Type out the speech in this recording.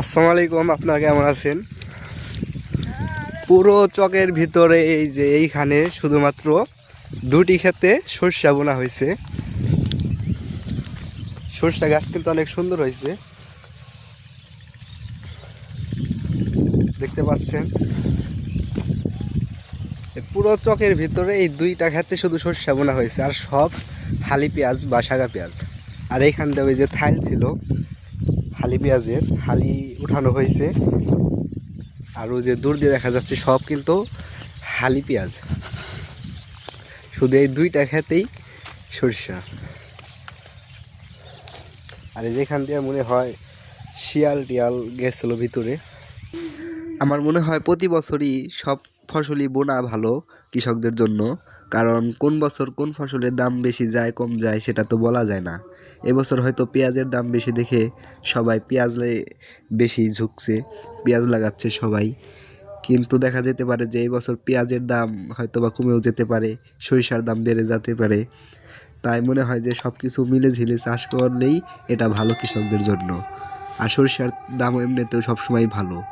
আসসালামু আলাইকুম, আপনারা কেমন আছেন? পুরো চকের ভিতরে এই যে এইখানে শুধুমাত্র দুটি ক্ষেতে সর্ষা বোনা হয়েছে। সর্ষা গাছ কিন্তু অনেক সুন্দর হয়েছে। দেখতে পাচ্ছেন? পুরো চকের ভিতরে এই দুইটা ক্ষেতে শুধু সর্ষা বোনা হয়েছে, আর সব হালি পেঁয়াজ বা সাগা পেঁয়াজ। আর এইখান দিয়ে ওই যে থাইল ছিল হালি পেঁয়াজের হালি উঠানো হয়েছে। আর ওই যে দূর দিয়ে দেখা যাচ্ছে সব কিন্তু হালি পেঁয়াজ। শুধু এই দুইটা খেতেই সরিষা। আর যেখান দিয়ে মনে হয় শিয়াল টিয়াল গেছিল ভিতরে, আমার মনে হয় প্রতি বছরই সব ফসলই বোনা ভালো কৃষকদের জন্য। কারণ কোন বছর কোন ফসলের দাম বেশি যায়, কম যায়, সেটা তো বলা যায় না। এবছর হয়তো পেঁয়াজের দাম বেশি দেখে সবাই পেঁয়াজ বেশি ঝুঁকছে, পেঁয়াজ লাগাচ্ছে সবাই। কিন্তু দেখা যেতে পারে যে এই বছর পেঁয়াজের দাম হয়তো বা কমেও যেতে পারে, সরিষার দাম বেড়ে যেতে পারে। তাই মনে হয় যে সব কিছু মিলে ঝিলে চাষ করলেই এটা ভালো কৃষকদের জন্য। আর সরিষার দাম এমনিতেও সবসময় ভালো।